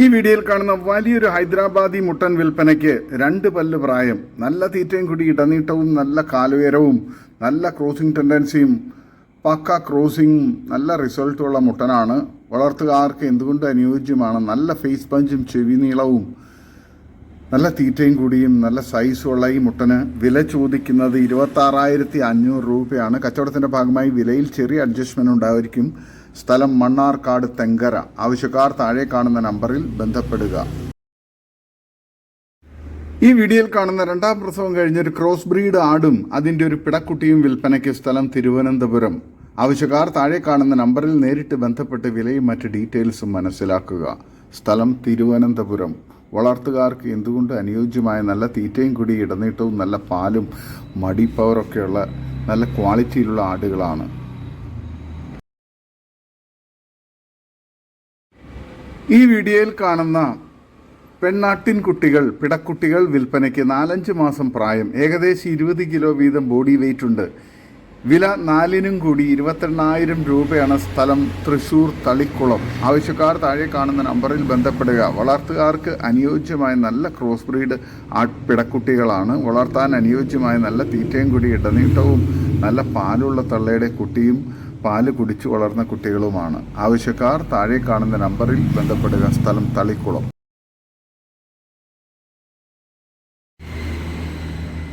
ഈ വീഡിയോയിൽ കാണുന്ന വലിയൊരു ഹൈദരാബാദി മുട്ടൻ വിൽപ്പനയ്ക്ക് രണ്ട് പല്ല് പ്രായം നല്ല തീറ്റയും കൂടി ഇടനീട്ടവും നല്ല കാലുയരവും നല്ല ക്രോസിംഗ് ടെൻഡൻസിയും പക്ക ക്രോസിംഗും നല്ല റിസൾട്ടുള്ള മുട്ടനാണ്. വളർത്തുകാർക്ക് എന്തുകൊണ്ട് അനുയോജ്യമാണ്? നല്ല ഫേസ് പഞ്ചും ചെവി നീളവും നല്ല തീറ്റയും കൂടിയും നല്ല സൈസുള്ള ഈ മുട്ടന് വില ചോദിക്കുന്നത് ഇരുപത്താറായിരത്തി അഞ്ഞൂറ് രൂപയാണ്. കച്ചവടത്തിന്റെ ഭാഗമായി വിലയിൽ ചെറിയ അഡ്ജസ്റ്റ്മെന്റ് ഉണ്ടായിരിക്കും. സ്ഥലം മണ്ണാർക്കാട് തെങ്കര. ആവശ്യക്കാർ താഴെ കാണുന്ന നമ്പറിൽ ബന്ധപ്പെടുക. ഈ വീഡിയോയിൽ കാണുന്ന രണ്ടാം പ്രസവം കഴിഞ്ഞ ഒരു ക്രോസ് ബ്രീഡ് ആടും അതിന്റെ ഒരു പിടക്കുട്ടിയും വിൽപ്പനയ്ക്ക് സ്ഥലം തിരുവനന്തപുരം. ആവശ്യക്കാർ താഴെ കാണുന്ന നമ്പറിൽ നേരിട്ട് ബന്ധപ്പെട്ട് വിലയും മറ്റ് ഡീറ്റെയിൽസും മനസ്സിലാക്കുക. സ്ഥലം തിരുവനന്തപുരം. വളർത്തുകാർക്ക് എന്തുകൊണ്ട് അനുയോജ്യമായ നല്ല തീറ്റയും കൂടി ഇടനീട്ടവും നല്ല പാലും മടി പവറൊക്കെയുള്ള നല്ല ക്വാളിറ്റിയിലുള്ള ആടുകളാണ്. ഈ വീഡിയോയിൽ കാണുന്ന പെണ്ണാട്ടിൻ കുട്ടികൾ പിടക്കുട്ടികൾ വിൽപ്പനയ്ക്ക് നാലഞ്ച് മാസം പ്രായം ഏകദേശം ഇരുപത് കിലോ വീതം ബോഡി വെയിറ്റ് ഉണ്ട്. വില നാലിനും കൂടി ഇരുപത്തെണ്ണായിരം രൂപയാണ് സ്ഥലം. തൃശൂർ തളിക്കുളം. ആവശ്യക്കാർ താഴെ കാണുന്ന നമ്പറിൽ ബന്ധപ്പെടുക. വളർത്തുകാർക്ക് അനുയോജ്യമായ നല്ല ക്രോസ് ബ്രീഡ് പിടക്കുട്ടികളാണ്. വളർത്താൻ അനുയോജ്യമായ നല്ല തീറ്റയും കൂടി ഇടനീട്ടവും നല്ല പാലുള്ള തള്ളയുടെ കുട്ടിയും പാൽ കുടിച്ചു വളർന്ന കുട്ടികളുമാണ്. ആവശ്യക്കാർ താഴെ കാണുന്ന നമ്പറിൽ ബന്ധപ്പെടുക. സ്ഥലം തളിക്കുളം.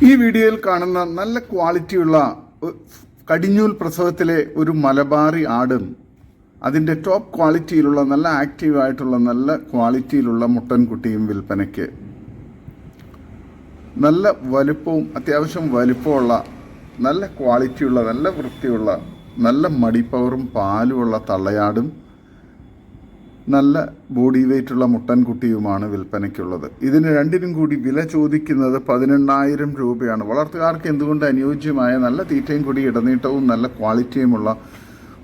ഈ വീഡിയോയിൽ കാണുന്ന നല്ല ക്വാളിറ്റിയുള്ള കടിഞ്ഞൂൽ പ്രസവത്തിലെ ഒരു മലബാറി ആടും അതിന്റെ ടോപ്പ് ക്വാളിറ്റിയിലുള്ള നല്ല ആക്റ്റീവായിട്ടുള്ള നല്ല ക്വാളിറ്റിയിലുള്ള മുട്ടൻകുട്ടിയും വിൽപ്പനയ്ക്ക്. നല്ല വലുപ്പവും അത്യാവശ്യം വലുപ്പമുള്ള നല്ല ക്വാളിറ്റിയുള്ള നല്ല വൃത്തിയുള്ള നല്ല മടിപ്പവറും പാലുമുള്ള തള്ളയാടും നല്ല ബോഡി വെയ്റ്റുള്ള മുട്ടൻകുട്ടിയുമാണ് വിൽപ്പനയ്ക്കുള്ളത്. ഇതിന് രണ്ടിനും കൂടി വില ചോദിക്കുന്നത് പതിനെണ്ണായിരം രൂപയാണ്. വളർത്തുകാർക്ക് എന്തുകൊണ്ട് അനുയോജ്യമായ നല്ല തീറ്റയും കൂടി ഇടനീട്ടവും നല്ല ക്വാളിറ്റിയുമുള്ള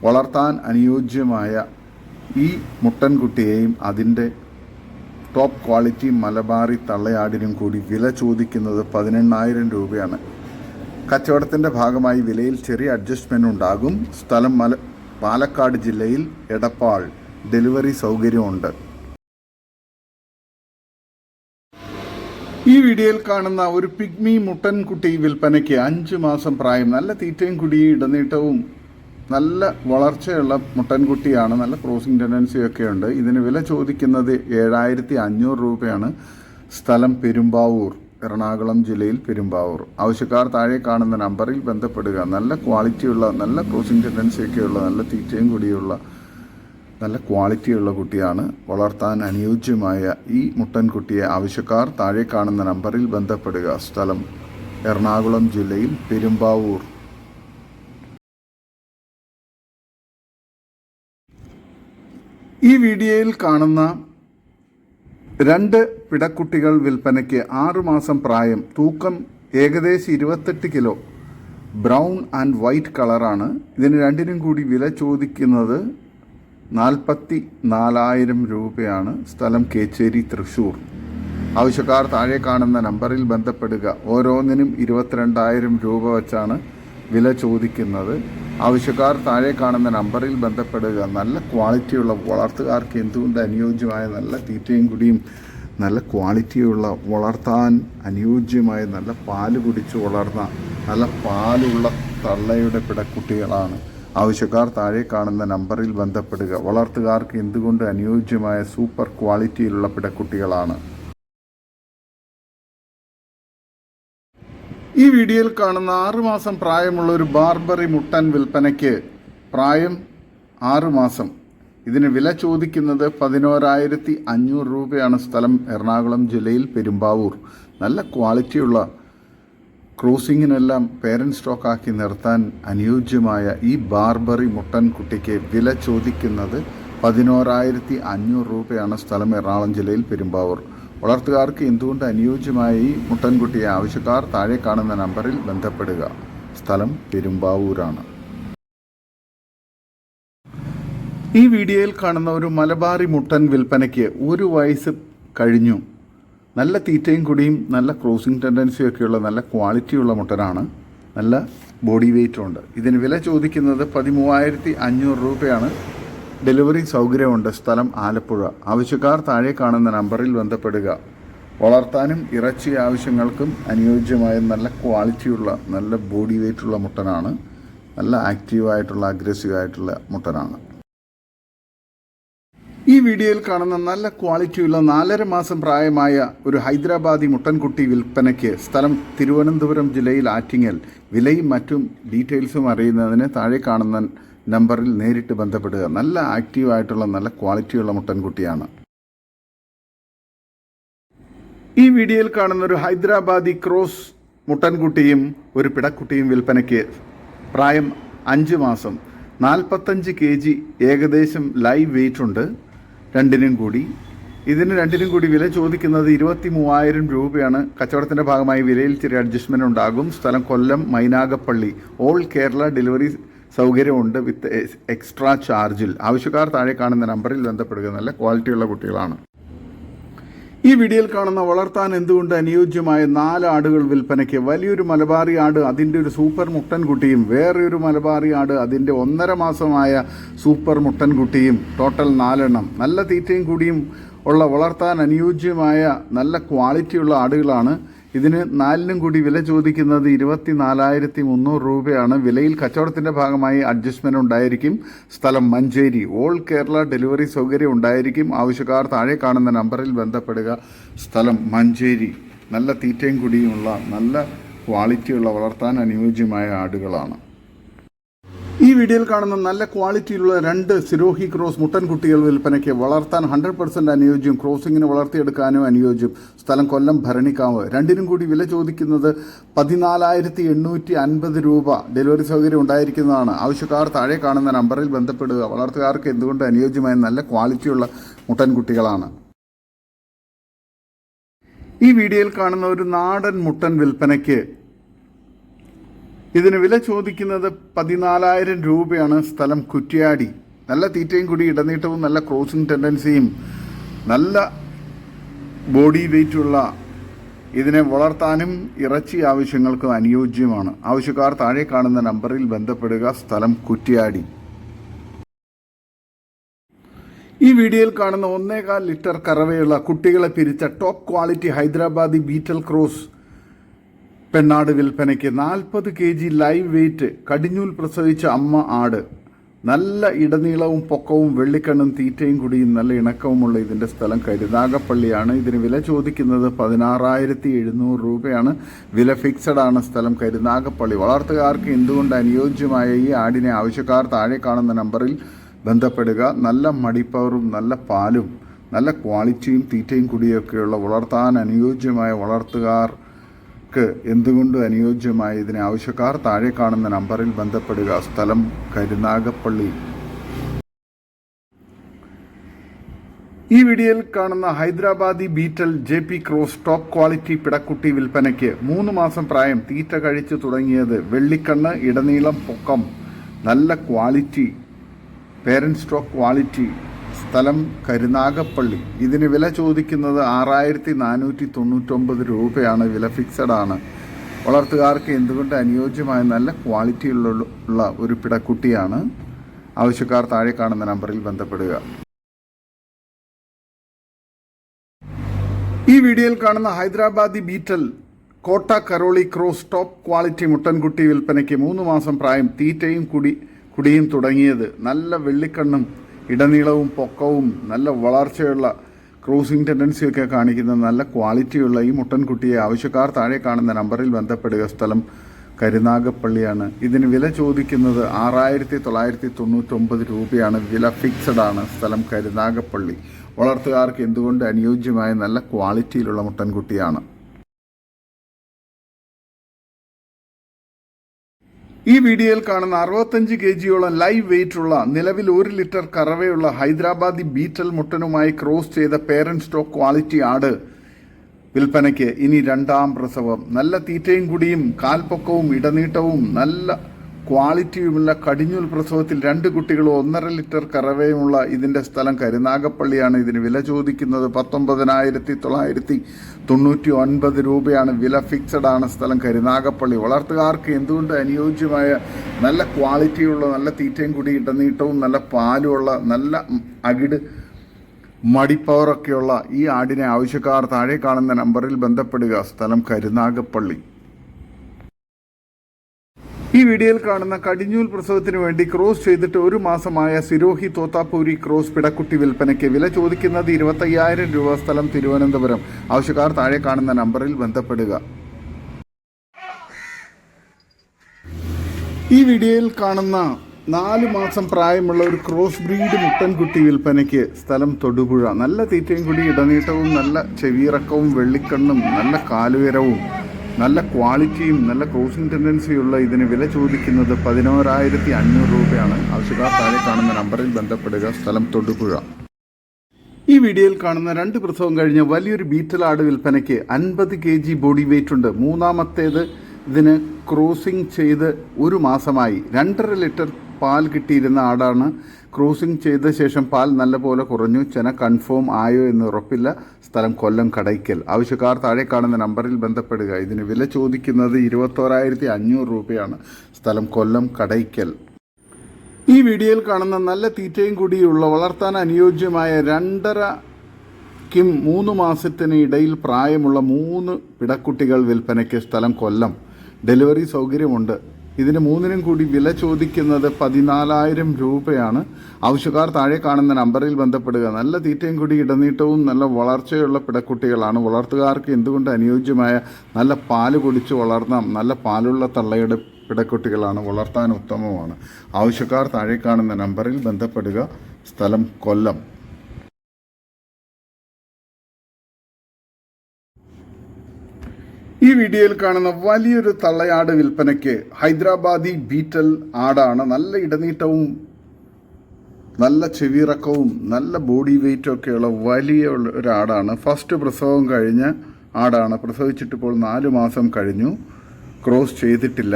വളർത്താൻ അനുയോജ്യമായ ഈ മുട്ടൻകുട്ടിയെയും അതിന്റെ ടോപ്പ് ക്വാളിറ്റി മലബാറി തള്ളയാടിനും കൂടി വില ചോദിക്കുന്നത് പതിനെണ്ണായിരം രൂപയാണ്. കച്ചവടത്തിന്റെ ഭാഗമായി വിലയിൽ ചെറിയ അഡ്ജസ്റ്റ്മെന്റ് ഉണ്ടാകും. സ്ഥലം മല പാലക്കാട് ജില്ലയിൽ എടപ്പാൾ ഡെലിവറി സൗകര്യമുണ്ട്. ഈ വീഡിയോയിൽ കാണുന്ന ഒരു പിഗ്മി മുട്ടൻ കുട്ടി വിൽപ്പനയ്ക്ക് അഞ്ച് മാസം പ്രായം നല്ല തീറ്റയും കുടിയും ഇടനീട്ടവും നല്ല വളർച്ചയുള്ള മുട്ടൻകുട്ടിയാണ് നല്ല ക്രോസിംഗ് ടെൻഡൻസിയൊക്കെ ഉണ്ട്. ഇതിന് വില ചോദിക്കുന്നത് ഏഴായിരത്തി അഞ്ഞൂറ് രൂപയാണ്. സ്ഥലം പെരുമ്പാവൂർ എറണാകുളം ജില്ലയിൽ പെരുമ്പാവൂർ. ആവശ്യക്കാർ താഴെ കാണുന്ന നമ്പറിൽ ബന്ധപ്പെടുക. നല്ല ക്വാളിറ്റിയുള്ള നല്ല ക്രോസിംഗ് ടെൻഡൻസിയൊക്കെയുള്ള നല്ല തീറ്റയും കൂടിയുള്ള നല്ല ക്വാളിറ്റിയുള്ള കുട്ടിയാണ്. വളർത്താൻ അനുയോജ്യമായ ഈ മുട്ടൻകുട്ടിയെ ആവശ്യക്കാർ താഴെ കാണുന്ന നമ്പറിൽ ബന്ധപ്പെടുക. സ്ഥലം എറണാകുളം ജില്ലയിൽ പെരുമ്പാവൂർ. ഈ വീഡിയോയിൽ കാണുന്ന രണ്ട് പിടക്കുട്ടികൾ വിൽപ്പനയ്ക്ക് ആറുമാസം പ്രായം തൂക്കം ഏകദേശം ഇരുപത്തെട്ട് കിലോ ബ്രൗൺ ആൻഡ് വൈറ്റ് കളറാണ്. ഇതിന് രണ്ടിനും കൂടി വില ചോദിക്കുന്നത് നാൽപ്പത്തി നാലായിരം രൂപയാണ് സ്ഥലം കേച്ചേരി തൃശൂർ ആവശ്യക്കാർ താഴെ കാണുന്ന നമ്പറിൽ ബന്ധപ്പെടുക. ഓരോന്നിനും ഇരുപത്തിരണ്ടായിരം രൂപ വച്ചാണ് വില ചോദിക്കുന്നത്. ആവശ്യക്കാർ താഴെ കാണുന്ന നമ്പറിൽ ബന്ധപ്പെടുക. നല്ല ക്വാളിറ്റിയുള്ള വളർത്തുകാർക്ക് എന്തുകൊണ്ട് അനുയോജ്യമായ നല്ല തീറ്റയും കുടിയും നല്ല ക്വാളിറ്റിയുള്ള വളർത്താൻ അനുയോജ്യമായ നല്ല പാൽ കുടിച്ച് വളർന്ന നല്ല പാലുള്ള തള്ളയുടെ പിടക്കുട്ടികളാണ് ആവശ്യക്കാർ താഴെ കാണുന്ന നമ്പറിൽ ബന്ധപ്പെടുക. വളർത്തുകാർക്ക് എന്തുകൊണ്ട് അനുയോജ്യമായ സൂപ്പർ ക്വാളിറ്റിയിലുള്ള പിടക്കുട്ടികളാണ് ഈ വീഡിയോയിൽ കാണുന്ന ആറുമാസം പ്രായമുള്ള ഒരു ബാർബറി മുട്ടൻ വിൽപ്പനയ്ക്ക് പ്രായം ആറുമാസം ഇതിന് വില ചോദിക്കുന്നത് പതിനോരായിരത്തി അഞ്ഞൂറ് രൂപയാണ് സ്ഥലം. എറണാകുളം ജില്ലയിൽ പെരുമ്പാവൂർ. നല്ല ക്വാളിറ്റിയുള്ള ക്രൂസിങ്ങിനെല്ലാം പേരന്റ് സ്റ്റോക്കാക്കി നിർത്താൻ അനുയോജ്യമായ ഈ ബാർബറി മുട്ടൻ കുട്ടിക്ക് വില ചോദിക്കുന്നത് പതിനോരായിരത്തി അഞ്ഞൂറ് രൂപയാണ് സ്ഥലം എറണാകുളം ജില്ലയിൽ പെരുമ്പാവൂർ. വളർത്തുകാർക്ക് എന്തുകൊണ്ട് അനുയോജ്യമായ ഈ മുട്ടൻകുട്ടിയെ ആവശ്യക്കാർ താഴെ കാണുന്ന നമ്പറിൽ ബന്ധപ്പെടുക. സ്ഥലം പെരുമ്പാവൂരാണ്. ഈ വീഡിയോയിൽ കാണുന്ന ഒരു മലബാറി മുട്ടൻ വിൽപ്പനയ്ക്ക് ഒരു വയസ്സ് കഴിഞ്ഞു. നല്ല തീറ്റയും കൂടിയും നല്ല ക്രോസിംഗ് ടെൻഡൻസിയും ഒക്കെയുള്ള നല്ല ക്വാളിറ്റിയുള്ള മുട്ടനാണ്. നല്ല ബോഡി വെയ്റ്റുണ്ട് ഇതിന് വില ചോദിക്കുന്നത് പതിമൂവായിരത്തി അഞ്ഞൂറ് രൂപയാണ്. ഡെലിവറി സൗകര്യമുണ്ട്. സ്ഥലം ആലപ്പുഴ. ആവശ്യക്കാർ താഴെ കാണുന്ന നമ്പറിൽ ബന്ധപ്പെടുക. വളർത്താനും ഇറച്ചി ആവശ്യങ്ങൾക്കും അനുയോജ്യമായ നല്ല ക്വാളിറ്റിയുള്ള നല്ല ബോഡി വെയ്റ്റുള്ള മുട്ടനാണ്. നല്ല ആക്റ്റീവായിട്ടുള്ള അഗ്രസീവായിട്ടുള്ള മുട്ടനാണ്. ഈ വീഡിയോയിൽ കാണുന്ന നല്ല ക്വാളിറ്റിയുള്ള നാലര മാസം പ്രായമായ ഒരു ഹൈദരാബാദി മുട്ടൻകുട്ടി വിൽപ്പനയ്ക്ക് സ്ഥലം തിരുവനന്തപുരം ജില്ലയിൽ ആറ്റിങ്ങൽ. വിലയും മറ്റും ഡീറ്റെയിൽസും അറിയുന്നതിന് താഴെ കാണുന്ന നമ്പറിൽ നേരിട്ട് ബന്ധപ്പെടുക. നല്ല ആക്റ്റീവായിട്ടുള്ള നല്ല ക്വാളിറ്റിയുള്ള മുട്ടൻകുട്ടിയാണ്. ഈ വീഡിയോയിൽ കാണുന്ന ഒരു ഹൈദരാബാദി ക്രോസ് മുട്ടൻകുട്ടിയും ഒരു പിടക്കുട്ടിയും വിൽപ്പനയ്ക്ക് പ്രായം അഞ്ച് മാസം. നാൽപ്പത്തഞ്ച് കെ ജി ഏകദേശം ലൈവ് വെയിറ്റ് ഉണ്ട്. രണ്ടിനും കൂടി. ഇതിന് രണ്ടിനും കൂടി വില ചോദിക്കുന്നത് ഇരുപത്തി മൂവായിരം രൂപയാണ്. കച്ചവടത്തിന്റെ ഭാഗമായി വിലയിൽ ചെറിയ അഡ്ജസ്റ്റ്മെന്റ് ഉണ്ടാകും. സ്ഥലം കൊല്ലം മൈനാഗപ്പള്ളി. ഓൾ കേരള ഡെലിവറി സൗകര്യമുണ്ട് വിത്ത് എക്സ്ട്രാ ചാർജിൽ ആവശ്യക്കാർ താഴെ കാണുന്ന നമ്പറിൽ ബന്ധപ്പെടുക. നല്ല ക്വാളിറ്റിയുള്ള കുട്ടികളാണ്. ഈ വീഡിയോയിൽ കാണുന്ന വളർത്താൻ എന്തുകൊണ്ട് അനുയോജ്യമായ നാല് ആടുകൾ വിൽപ്പനയ്ക്ക്? വലിയൊരു മലബാറി ആട് അതിന്റെ ഒരു സൂപ്പർ മുട്ടൻകുട്ടിയും ഒരു മലബാറി ആട് അതിന്റെ ഒന്നര മാസമായ സൂപ്പർ മുട്ടൻകുട്ടിയും ടോട്ടൽ നാലെണ്ണം. നല്ല തീറ്റയും കൂടിയും ഉള്ള വളർത്താൻ അനുയോജ്യമായ നല്ല ക്വാളിറ്റിയുള്ള ആടുകളാണ് ഇതിന് നാലിനും കൂടി വില ചോദിക്കുന്നത് ഇരുപത്തി നാലായിരത്തി മുന്നൂറ് രൂപയാണ്. വിലയിൽ കച്ചവടത്തിന്റെ ഭാഗമായി അഡ്ജസ്റ്റ്മെന്റ് ഉണ്ടായിരിക്കും. സ്ഥലം മഞ്ചേരി. ഓൾ കേരള ഡെലിവറി സൗകര്യം ഉണ്ടായിരിക്കും. ആവശ്യക്കാർ താഴെ കാണുന്ന നമ്പറിൽ ബന്ധപ്പെടുക. സ്ഥലം മഞ്ചേരി. നല്ല തീറ്റയും കുടിയുമുള്ള നല്ല ക്വാളിറ്റിയുള്ള വളർത്താൻ അനുയോജ്യമായ ആടുകളാണ്. ഈ വീഡിയോയിൽ കാണുന്ന നല്ല ക്വാളിറ്റിയിലുള്ള രണ്ട് സിരോഹി ക്രോസ് മുട്ടൻകുട്ടികൾ വിൽപ്പനയ്ക്ക് വളർത്താൻ ഹൺഡ്രഡ് പെർസെന്റ് അനുയോജ്യം ക്രോസിങ്ങിന് വളർത്തിയെടുക്കാനും അനുയോജ്യം. സ്ഥലം കൊല്ലം ഭരണിക്കാവ്. രണ്ടിനും കൂടി വില ചോദിക്കുന്നത് പതിനാലായിരത്തി എണ്ണൂറ്റി അൻപത് രൂപ. ഡെലിവറി സൗകര്യം ഉണ്ടായിരിക്കുന്നതാണ്. ആവശ്യക്കാർ താഴെ കാണുന്ന നമ്പറിൽ ബന്ധപ്പെടുക. വളർത്തുകാർക്ക് എന്തുകൊണ്ട് അനുയോജ്യമായ നല്ല ക്വാളിറ്റിയുള്ള മുട്ടൻകുട്ടികളാണ്. ഈ വീഡിയോയിൽ കാണുന്ന ഒരു നാടൻ മുട്ടൻ വിൽപ്പനയ്ക്ക് ഇതിന് വില ചോദിക്കുന്നത് പതിനാലായിരം രൂപയാണ് സ്ഥലം കുറ്റ്യാടി. നല്ല തീറ്റയും കൂടി ഇടനീട്ടവും നല്ല ക്രോസിംഗ് ടെൻഡൻസിയും നല്ല ബോഡി വെയിറ്റുള്ള ഇതിനെ വളർത്താനും ഇറച്ചി ആവശ്യങ്ങൾക്കും അനുയോജ്യമാണ്. ആവശ്യക്കാർ താഴെ കാണുന്ന നമ്പറിൽ ബന്ധപ്പെടുക. സ്ഥലം കുറ്റ്യാടി. ഈ വീഡിയോയിൽ കാണുന്ന ഒന്നേകാൽ ലിറ്റർ കറവയുള്ള കുട്ടികളെ പിരിച്ച top quality Hyderabadi Beetal cross പെണ്ണാട് വിൽപ്പനയ്ക്ക് നാൽപ്പത് കെ ജി ലൈവ് വെയിറ്റ് കടിഞ്ഞൂൽ പ്രസവിച്ച അമ്മ ആട്. നല്ല ഇടനീളവും പൊക്കവും വെള്ളിക്കണ്ണും തീറ്റയും കുടിയും നല്ല ഇണക്കവുമുള്ള ഇതിന്റെ സ്ഥലം കരുനാഗപ്പള്ളിയാണ് ഇതിന് വില ചോദിക്കുന്നത് പതിനാറായിരത്തി എഴുന്നൂറ് രൂപയാണ്. വില ഫിക്സഡ് ആണ് സ്ഥലം കരുനാഗപ്പള്ളി വളർത്തുകാർക്ക് എന്തുകൊണ്ട് അനുയോജ്യമായ ഈ ആടിനെ ആവശ്യക്കാർ താഴെ കാണുന്ന നമ്പറിൽ ബന്ധപ്പെടുക? നല്ല മടിപ്പവറും നല്ല പാലും നല്ല ക്വാളിറ്റിയും തീറ്റയും കുടിയൊക്കെയുള്ള വളർത്താൻ അനുയോജ്യമായ വളർത്തുകാർ എന്തുകൊണ്ട് അനുയോജ്യമായ ഇതിന് ആവശ്യക്കാർ താഴെ കാണുന്ന നമ്പറിൽ ബന്ധപ്പെടുക? സ്ഥലം കരുനാഗപ്പള്ളി. ഈ വീഡിയോയിൽ കാണുന്ന Hyderabadi Beetal J P cross top quality പിടക്കുട്ടി വിൽപ്പനയ്ക്ക് മൂന്ന് മാസം പ്രായം തീറ്റ കഴിച്ചു തുടങ്ങിയത് വെള്ളിക്കണ്ണ് ഇടനീളം പൊക്കം നല്ല ക്വാളിറ്റി പേരൻസ് സ്റ്റോക്ക് ക്വാളിറ്റി. സ്ഥലം കരുനാഗപ്പള്ളി. ഇതിന് വില ചോദിക്കുന്നത് ആറായിരത്തി നാനൂറ്റി തൊണ്ണൂറ്റൊമ്പത് രൂപയാണ്. വില ഫിക്സഡ് ആണ്. വളർത്തുകാർക്ക് എന്തുകൊണ്ട് അനുയോജ്യമായ നല്ല ക്വാളിറ്റിയുള്ള ഒരു പിടക്കുട്ടിയാണ്? ആവശ്യക്കാർ താഴെ കാണുന്ന നമ്പറിൽ ബന്ധപ്പെടുക. ഈ വീഡിയോയിൽ കാണുന്ന Hyderabadi Beetal Kota Karauli cross top quality മുട്ടൻകുട്ടി വിൽപ്പനയ്ക്ക് മൂന്ന് മാസം പ്രായം തീറ്റയും കുടി കുടിയും തുടങ്ങിയത്. നല്ല വെള്ളിക്കണ്ണും ഇടനീളവും പൊക്കവും നല്ല വളർച്ചയുള്ള ക്രൂസിംഗ് ടെൻഡൻസിയൊക്കെ കാണിക്കുന്ന നല്ല ക്വാളിറ്റിയുള്ള ഈ മുട്ടൻകുട്ടിയെ ആവശ്യക്കാർ താഴെ കാണുന്ന നമ്പറിൽ ബന്ധപ്പെടുക സ്ഥലം കരുനാഗപ്പള്ളിയാണ്. ഇതിന് വില ചോദിക്കുന്നത് ആറായിരത്തി തൊള്ളായിരത്തി തൊണ്ണൂറ്റൊമ്പത് രൂപയാണ്. വില ഫിക്സഡ് ആണ് സ്ഥലം കരുനാഗപ്പള്ളി. വളർത്തുകാർക്ക് എന്തുകൊണ്ട് അനുയോജ്യമായ നല്ല ക്വാളിറ്റിയിലുള്ള മുട്ടൻകുട്ടിയാണ്? ഈ വീഡിയോയിൽ കാണുന്ന അറുപത്തഞ്ച് കെ ജിയോളം ലൈവ് വെയിറ്റ് ഉള്ള നിലവിൽ ഒരു ലിറ്റർ കറവയുള്ള ഹൈദരാബാദി ബീറ്റൽ മുട്ടനുമായി ക്രോസ് ചെയ്ത പേരന്റ് സ്റ്റോക്ക് ക്വാളിറ്റി ആട് വിൽപ്പനയ്ക്ക് ഇനി രണ്ടാം പ്രസവം. നല്ല തീറ്റയും കുടിയും കാൽപ്പൊക്കവും ഇടനീട്ടവും നല്ല ക്വാളിറ്റിയുമുള്ള കടിഞ്ഞൂൽ പ്രസവത്തിൽ രണ്ട് കുട്ടികളും ഒന്നര ലിറ്റർ കറവയുമുള്ള ഇതിന്റെ സ്ഥലം കരുനാഗപ്പള്ളിയാണ് ഇതിന് വില ചോദിക്കുന്നത്. പത്തൊമ്പതിനായിരത്തി തൊള്ളായിരത്തി തൊണ്ണൂറ്റി ഒൻപത് രൂപയാണ് വില ഫിക്സഡ് ആണ് സ്ഥലം കരുനാഗപ്പള്ളി. വളർത്തുകാർക്ക് എന്തുകൊണ്ട് അനുയോജ്യമായ നല്ല ക്വാളിറ്റിയുള്ള നല്ല തീറ്റയും കൂടി ഇടനീട്ടവും നല്ല പാലുമുള്ള നല്ല അകിട് മടിപ്പവറൊക്കെയുള്ള ഈ ആടിനെ ആവശ്യക്കാർ താഴെ കാണുന്ന നമ്പറിൽ ബന്ധപ്പെടുക. സ്ഥലം കരുനാഗപ്പള്ളി. ഈ വീഡിയോയിൽ കാണുന്ന കടിഞ്ഞൂൽ പ്രസവത്തിന് വേണ്ടി ക്രോസ് ചെയ്തിട്ട് ഒരു മാസമായ സിരോഹി തോത്താപ്പൂരി ക്രോസ് പിടക്കുട്ടി വിൽപ്പനയ്ക്ക് വില ചോദിക്കുന്നത് ഇരുപത്തയ്യായിരം രൂപ സ്ഥലം തിരുവനന്തപുരം. ആവശ്യക്കാർ താഴെ കാണുന്ന നമ്പറിൽ ബന്ധപ്പെടുക. ഈ വീഡിയോയിൽ കാണുന്ന നാല് മാസം പ്രായമുള്ള ഒരു ക്രോസ് ബ്രീഡ് മുട്ടൻകുട്ടി വിൽപ്പനയ്ക്ക് സ്ഥലം തൊടുപുഴ. നല്ല തീറ്റയും കൂടി ഇടനീട്ടവും നല്ല ചെവിയിറക്കവും വെള്ളിക്കണ്ണും നല്ല കാലുയരവും നല്ല ക്വാളിറ്റിയും നല്ല ക്രൂസിംഗ് ടെൻഡൻസിയുള്ള ഇതിന് വില ചോദിക്കുന്നത് പതിനോരായിരത്തി അഞ്ഞൂറ് രൂപയാണ് ആവശ്യക്കാർ താഴെ കാണുന്ന നമ്പറിൽ ബന്ധപ്പെടുക. സ്ഥലം തൊടുപുഴ. ഈ വീഡിയോയിൽ കാണുന്ന രണ്ട് പ്രസവം കഴിഞ്ഞ വലിയൊരു ബീറ്റലാട് വിൽപ്പനയ്ക്ക് അൻപത് കെ ജി ബോഡി വെയിറ്റ് ഉണ്ട്. മൂന്നാമത്തേത് ഇതിന് ക്രോസിംഗ് ചെയ്ത് ഒരു മാസമായി രണ്ടര ലിറ്റർ പാൽ കിട്ടിയിരുന്ന ആടാണ് ക്രോസിംഗ് ചെയ്ത ശേഷം പാൽ നല്ലപോലെ കുറഞ്ഞു. ചെന കൺഫേം ആയോ എന്ന് ഉറപ്പില്ല. സ്ഥലം കൊല്ലം കടയ്ക്കൽ. ആവശ്യക്കാർ താഴെ കാണുന്ന നമ്പറിൽ ബന്ധപ്പെടുക. ഇതിന് വില ചോദിക്കുന്നത് ഇരുപത്തോരായിരത്തി അഞ്ഞൂറ് രൂപയാണ്. സ്ഥലം കൊല്ലം കടയ്ക്കൽ. ഈ വീഡിയോയിൽ കാണുന്ന നല്ല തീറ്റയും കൂടിയുള്ള വളർത്താൻ അനുയോജ്യമായ രണ്ടര കിം മൂന്ന് മാസത്തിന് ഇടയിൽ പ്രായമുള്ള മൂന്ന് പിടക്കുട്ടികൾ വിൽപ്പനയ്ക്ക് സ്ഥലം കൊല്ലം. ഡെലിവറി സൗകര്യമുണ്ട്. ഇതിന് മൂന്നിനും കൂടി വില ചോദിക്കുന്നത് പതിനാലായിരം രൂപയാണ്. ആവശ്യക്കാർ താഴെ കാണുന്ന നമ്പറിൽ ബന്ധപ്പെടുക. നല്ല തീറ്റയും കൂടി ഇടനീട്ടവും നല്ല വളർച്ചയുള്ള പിടക്കുട്ടികളാണ്. വളർത്തുകാർക്ക് എന്തുകൊണ്ട് അനുയോജ്യമായ നല്ല പാൽ കുടിച്ച് വളർന്ന നല്ല പാലുള്ള തള്ളയുടെ പിടക്കുട്ടികളാണ്. വളർത്താൻ ഉത്തമമാണ് ആവശ്യക്കാർ താഴെ കാണുന്ന നമ്പറിൽ ബന്ധപ്പെടുക. സ്ഥലം കൊല്ലം. ഈ വീഡിയോയിൽ കാണുന്ന വലിയൊരു തള്ളയാട് വിൽപ്പനയ്ക്ക് ഹൈദരാബാദി ബീറ്റൽ ആടാണ് നല്ല ഇടനീട്ടവും നല്ല ചെവിറക്കവും നല്ല ബോഡി വെയിറ്റും ഒക്കെയുള്ള വലിയ ഉള്ള ഒരു ആടാണ്. ഫസ്റ്റ് പ്രസവം കഴിഞ്ഞ ആടാണ്. പ്രസവിച്ചിട്ടിപ്പോൾ നാല് മാസം കഴിഞ്ഞു. ക്രോസ് ചെയ്തിട്ടില്ല.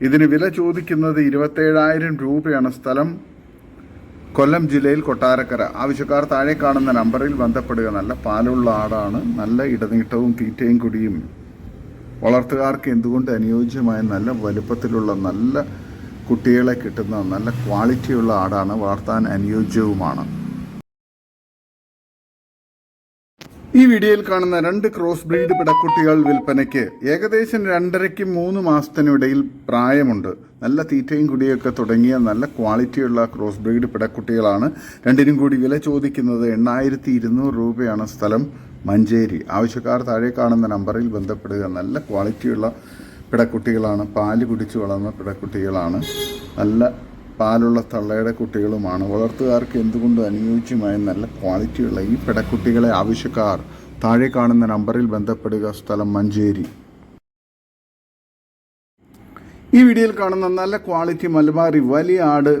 ഇതിന് വില ചോദിക്കുന്നത് ഇരുപത്തേഴായിരം രൂപയാണ്. സ്ഥലം കൊല്ലം ജില്ലയിൽ കൊട്ടാരക്കര. ആവശ്യക്കാർ താഴെ കാണുന്ന നമ്പറിൽ ബന്ധപ്പെടുക. നല്ല പാലുള്ള ആടാണ്. നല്ല ഇടനീട്ടവും തീറ്റയും കുടിയും വളർത്തുകാർക്ക് എന്തുകൊണ്ട് അനുയോജ്യമായ നല്ല വലുപ്പത്തിലുള്ള നല്ല കുട്ടികളെ കിട്ടുന്ന നല്ല ക്വാളിറ്റിയുള്ള ആടാണ് വളർത്താൻ അനുയോജ്യവുമാണ്. ഈ വീഡിയോയിൽ കാണുന്ന രണ്ട് ക്രോസ് ബ്രീഡ് പിടക്കുട്ടികൾ വിൽപ്പനയ്ക്ക് ഏകദേശം രണ്ടരയ്ക്കും മൂന്ന് മാസത്തിനിടയിൽ പ്രായമുണ്ട്. നല്ല തീറ്റയും കുടിയൊക്കെ തുടങ്ങിയ നല്ല ക്വാളിറ്റിയുള്ള ക്രോസ് ബ്രീഡ് പിടക്കുട്ടികളാണ്. രണ്ടിനും കൂടി വില ചോദിക്കുന്നത് എണ്ണായിരത്തി ഇരുന്നൂറ് രൂപയാണ് സ്ഥലം. മഞ്ചേരി. ആവശ്യക്കാർ താഴെ കാണുന്ന നമ്പറിൽ ബന്ധപ്പെടുക. നല്ല ക്വാളിറ്റിയുള്ള പിടക്കുട്ടികളാണ്. പാൽ കുടിച്ചു വളർന്ന പിടക്കുട്ടികളാണ്. നല്ല പാലുള്ള തള്ളയുടെ കുട്ടികളുമാണ്. വളർത്തുകാർക്ക് എന്തുകൊണ്ടും അനുയോജ്യമായ നല്ല ക്വാളിറ്റിയുള്ള ഈ പിടക്കുട്ടികളെ ആവശ്യക്കാർ താഴെ കാണുന്ന നമ്പറിൽ ബന്ധപ്പെടുക? സ്ഥലം മഞ്ചേരി. ഈ വീഡിയോയിൽ കാണുന്ന നല്ല ക്വാളിറ്റി മലബാറി വലിയ ആട്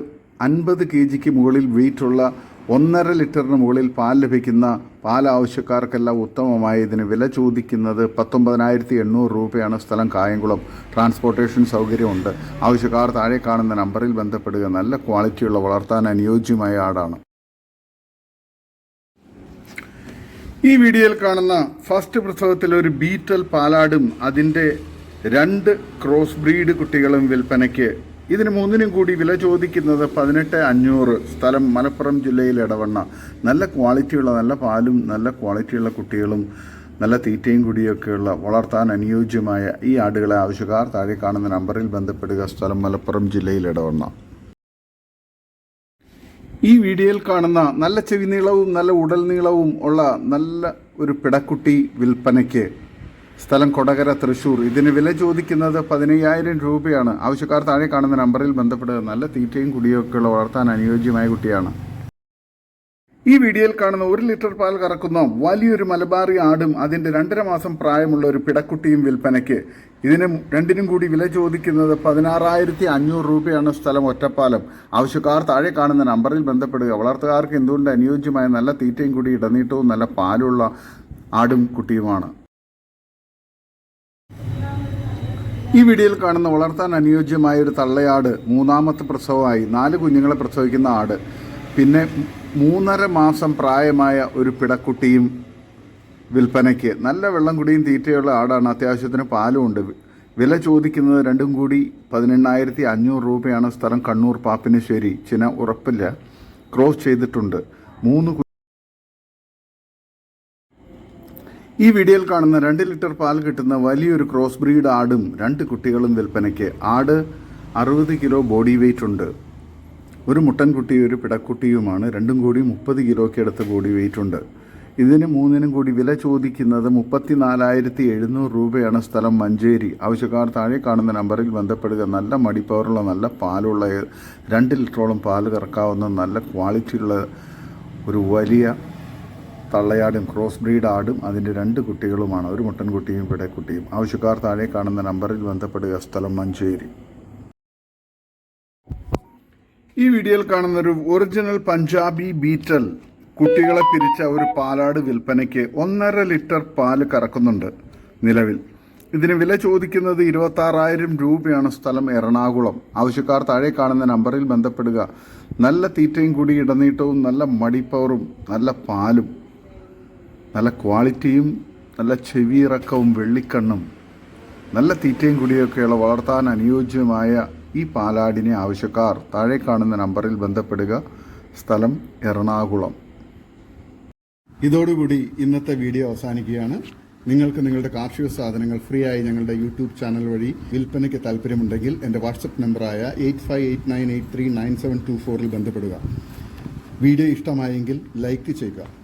അൻപത് കെ ജിക്ക് മുകളിൽ വെയിറ്റുള്ള ഒന്നര ലിറ്ററിന് മുകളിൽ പാൽ ലഭിക്കുന്ന പാൽ ആവശ്യക്കാർക്കെല്ലാം ഉത്തമമായ ഇതിന് വില ചോദിക്കുന്നത് പത്തൊമ്പതിനായിരത്തി എണ്ണൂറ് രൂപയാണ് സ്ഥലം കായംകുളം. ട്രാൻസ്പോർട്ടേഷൻ സൗകര്യമുണ്ട്. ആവശ്യക്കാർ താഴെ കാണുന്ന നമ്പറിൽ ബന്ധപ്പെടുക. നല്ല ക്വാളിറ്റിയുള്ള വളർത്താൻ അനുയോജ്യമായ ആടാണ്. ഈ വീഡിയോയിൽ കാണുന്ന ഫസ്റ്റ് പ്രസവത്തിൽ ഒരു ബീറ്റൽ പാലാടും അതിന്റെ രണ്ട് ക്രോസ് ബ്രീഡ് കുട്ടികളും വിൽപ്പനയ്ക്ക് ഇതിന് മൂന്നിനും കൂടി വില ചോദിക്കുന്നത് പതിനെട്ട് അഞ്ഞൂറ്. സ്ഥലം മലപ്പുറം ജില്ലയിൽ ഇടവണ്ണ നല്ല ക്വാളിറ്റിയുള്ള നല്ല പാലും നല്ല ക്വാളിറ്റിയുള്ള കുട്ടികളും നല്ല തീറ്റയും കുടിയൊക്കെയുള്ള വളർത്താൻ അനുയോജ്യമായ ഈ ആടുകളെ ആവശ്യക്കാർ താഴെ കാണുന്ന നമ്പറിൽ ബന്ധപ്പെടുക. സ്ഥലം മലപ്പുറം ജില്ലയിൽ ഇടവണ്ണ ഈ വീഡിയോയിൽ കാണുന്ന നല്ല ചെവി നീളവും നല്ല ഉടൽ നീളവും ഉള്ള നല്ല ഒരു പിടക്കുട്ടി വിൽപ്പനയ്ക്ക് സ്ഥലം കൊടകര തൃശൂർ. ഇതിന് വില ചോദിക്കുന്നത് പതിനയ്യായിരം രൂപയാണ്. ആവശ്യക്കാർ താഴെ കാണുന്ന നമ്പറിൽ ബന്ധപ്പെടുക നല്ല തീറ്റയും കുടിയൊക്കെയുള്ള വളർത്താൻ അനുയോജ്യമായ കുട്ടിയാണ്. ഈ വീഡിയോയിൽ കാണുന്ന ഒരു ലിറ്റർ പാൽ കറക്കുന്ന വലിയൊരു മലബാറി ആടും അതിന്റെ രണ്ടര മാസം പ്രായമുള്ള ഒരു പിടക്കുട്ടിയും വിൽപ്പനയ്ക്ക്. ഇതിന് രണ്ടിനും കൂടി വില ചോദിക്കുന്നത് പതിനാറായിരത്തി അഞ്ഞൂറ് രൂപയാണ് സ്ഥലം ഒറ്റപ്പാലം. ആവശ്യക്കാർ താഴെ കാണുന്ന നമ്പറിൽ ബന്ധപ്പെടുക. വളർത്തുകാർക്ക് എന്തുകൊണ്ട് അനുയോജ്യമായ നല്ല തീറ്റയും കൂടി ഇടനീട്ടവും നല്ല പാലുള്ള ആടും കുട്ടിയുമാണ്. ഈ വീഡിയോയിൽ കാണുന്ന വളർത്താൻ അനുയോജ്യമായ ഒരു തള്ളയാട് മൂന്നാമത്തെ പ്രസവമായി നാല് കുഞ്ഞുങ്ങളെ പ്രസവിക്കുന്ന ആട് പിന്നെ മൂന്നര മാസം പ്രായമായ ഒരു പിടക്കുട്ടിയും വിൽപ്പനയ്ക്ക്. നല്ല വെള്ളം കുടിയും തീറ്റയുള്ള ആടാണ്. അത്യാവശ്യത്തിന് പാലും ഉണ്ട്. വില ചോദിക്കുന്നത് രണ്ടും കൂടി പതിനെണ്ണായിരത്തി അഞ്ഞൂറ് രൂപയാണ്. സ്ഥലം കണ്ണൂർ പാപ്പിനശ്ശേരി. ചിന ഉറപ്പില്ല. ക്രോസ് ചെയ്തിട്ടുണ്ട്. മൂന്ന് കു- ഈ വീഡിയോയിൽ കാണുന്ന രണ്ട് ലിറ്റർ പാൽ കിട്ടുന്ന വലിയൊരു ക്രോസ് ബ്രീഡ് ആടും രണ്ട് കുട്ടികളും വിൽപ്പനയ്ക്ക്. ആട് അറുപത് കിലോ ബോഡി വെയിറ്റ് ഉണ്ട്. ഒരു മുട്ടൻകുട്ടിയും ഒരു പിടക്കുട്ടിയുമാണ്. രണ്ടും കൂടി മുപ്പത് കിലോയ്ക്ക് അടുത്ത് ബോഡി വെയിറ്റ് ഉണ്ട്. ഇതിന് മൂന്നിനും കൂടി വില ചോദിക്കുന്നത് മുപ്പത്തി നാലായിരത്തി എഴുന്നൂറ് രൂപയാണ് സ്ഥലം മഞ്ചേരി. ആവശ്യക്കാർ താഴെ കാണുന്ന നമ്പറിൽ ബന്ധപ്പെടുക. നല്ല മടിപ്പവറുള്ള നല്ല പാലുള്ള രണ്ട് ലിറ്ററോളം പാൽ കറക്കാവുന്ന നല്ല ക്വാളിറ്റിയുള്ള ഒരു വലിയ തള്ളയാടും ക്രോസ് ബ്രീഡ് ആടും അതിന്റെ രണ്ട് കുട്ടികളുമാണ്. ഒരു മുട്ടൻകുട്ടിയും പിടക്കുട്ടിയും ആവശ്യക്കാർ താഴെ കാണുന്ന നമ്പറിൽ ബന്ധപ്പെടുക. സ്ഥലം മഞ്ചേരി. ഈ വീഡിയോയിൽ കാണുന്ന ഒരു ഒറിജിനൽ പഞ്ചാബി ബീറ്റൽ കുട്ടികളെ പിരിച്ച ഒരു പാലാട് വിൽപ്പനയ്ക്ക് ഒന്നര ലിറ്റർ പാൽ കറക്കുന്നുണ്ട് നിലവിൽ. ഇതിന് വില ചോദിക്കുന്നത് ഇരുപത്താറായിരം രൂപയാണ് സ്ഥലം എറണാകുളം. ആവശ്യക്കാർ താഴെ കാണുന്ന നമ്പറിൽ ബന്ധപ്പെടുക. നല്ല തീറ്റയും കൂടി ഇടനീട്ടവും നല്ല മടിപ്പവറും നല്ല പാലും നല്ല ക്വാളിറ്റിയും നല്ല ചെവിയിറക്കവും വെള്ളിക്കണ്ണും നല്ല തീറ്റയും കുടിയൊക്കെയുള്ള വളർത്താൻ അനുയോജ്യമായ ഈ പാലാടിനെ ആവശ്യക്കാർ താഴെ കാണുന്ന നമ്പറിൽ ബന്ധപ്പെടുക. സ്ഥലം എറണാകുളം. ഇതോടുകൂടി ഇന്നത്തെ വീഡിയോ അവസാനിക്കുകയാണ്. നിങ്ങൾക്ക് നിങ്ങളുടെ കാർഷിക സാധനങ്ങൾ ഫ്രീ ആയി ഞങ്ങളുടെ യൂട്യൂബ് ചാനൽ വഴി വിൽപ്പനയ്ക്ക് താല്പര്യമുണ്ടെങ്കിൽ എന്റെ വാട്സപ്പ് നമ്പറായ eight five eight nine eight three nine seven two ഫോറിൽ ബന്ധപ്പെടുക. വീഡിയോ ഇഷ്ടമായെങ്കിൽ ലൈക്ക് ചെയ്യുക.